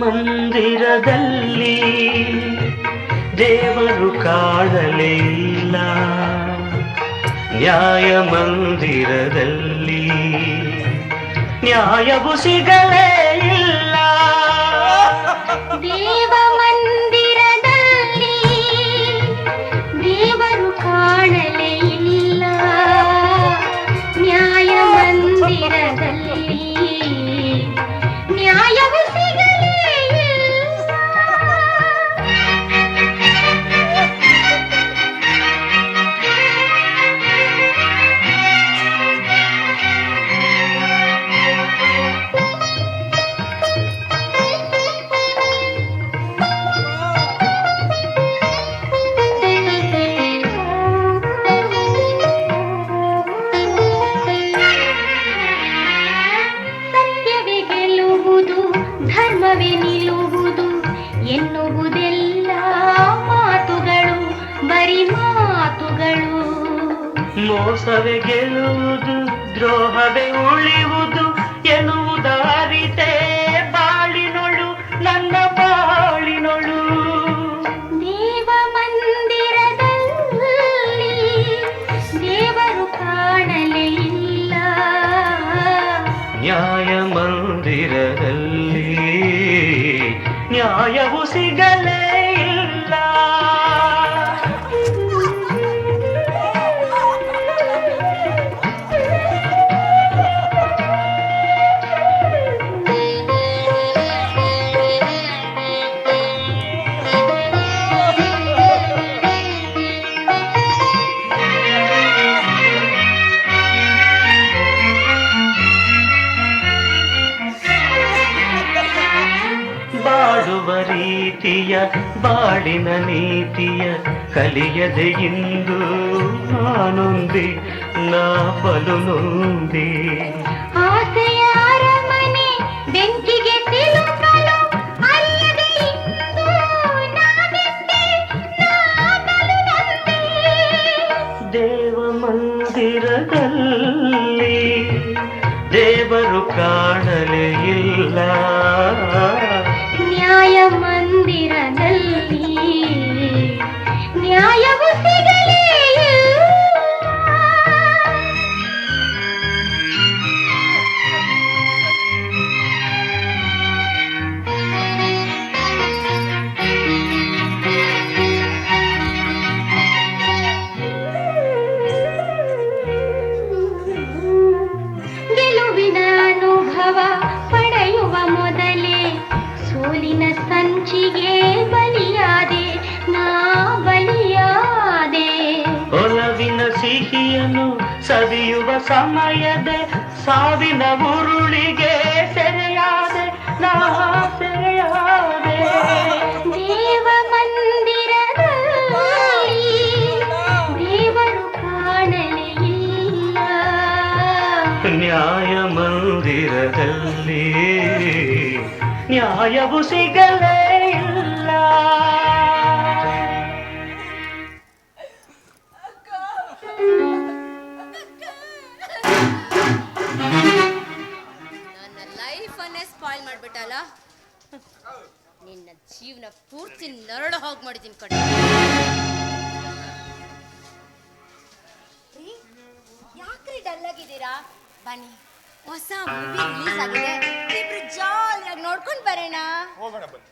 ಮಂದಿರದಲ್ಲಿ ದೇವರು ಕಾಣಲಿಲ್ಲ ನ್ಯಾಯ ಮಂದಿರದಲ್ಲಿ ನ್ಯಾಯವು ಸಿಗಲೇ ನಿಲ್ಲುವುದು ಎನ್ನುವುದೆಲ್ಲ ಮಾತುಗಳು ಬರಿ ಮಾತುಗಳು. ಮೋಸವೇ ಗೆಲ್ಲುವುದು ದ್ರೋಹವೇ ಉಳಿಯುವುದು ಎನ್ನುವುದಾರಿತೆ ಬಾಳಿನೊಳು ನನ್ನ ಬಾಳಿನೊಳು. ದೇವ ಮಂದಿರದಲ್ಲಿ ದೇವರು ಕಾಣಲೇ ಇಲ್ಲ. ನ್ಯಾಯ ಮಂದಿರದಲ್ಲಿ ನ್ಯಾಯವು ಸಿಗಲೇ ಬಾಳುವ ರೀತಿಯ ಬಾಳಿನ ನೀತಿಯ ಕಲಿಯದೆ ಇಂದು ನಾನೊಂದಿ ನಾ ಬಲು ನೊಂದಿ ಆಸೆಯ ಅರಮನೆ ಬೆಂಕಿಗೆ ಸಿಲುಕಲು ಅಲ್ಲದೆ ಇಂದು ನಾವೆಂದೆ ನಾನಲು ನೊಂದೆ. ದೇವ ಮಂದಿರದಲ್ಲಿ ದೇವರು ಕಾಣಲೇ ಇಲ್ಲ ಮಂದಿರದಲ್ಲಿ ಸಿಹಿಯನ್ನು ಸವಿಯುವ ಸಮಯದೆ ಸಾವಿನ ಉರುಳಿಗೆ ಸೆರೆಯಾದೆ ನಾ ಸೆರೆಯಾದೆ. ದೇವ ಮಂದಿರದಲ್ಲಿ ದೇವರು ಕಾಣಲಿಲ್ಲ ನ್ಯಾಯ ಮಂದಿರದಲ್ಲಿ ನ್ಯಾಯವು ಸಿಗಲೇ ಇಲ್ಲ. ಸ್ಪಾಯ್ಲ್ ಮಾಡ್ಬಿಟ್ಟಲ್ಲ? ನಿನ್ನ ಜೀವನ ಪೂರ್ತಿ ನರಳು ಹೋಗಿ ಮಾಡಿದ್ದೀನಿ ಕಡೆ ಯಾಕ್ರಿ ಡಲ್ ಆಗಿದ್ದೀರಾ? ಬನ್ನಿ, ಹೊಸ ಮೂವಿ ರಿಲೀಸ್ ಆಗಿದೆ. ಇಬ್ರು ಜಾಲಿಯಾಗಿ ನೋಡ್ಕೊಂಡು ಬರೋಣ. ಹೋಗೋಣ ಬನ್ನಿ.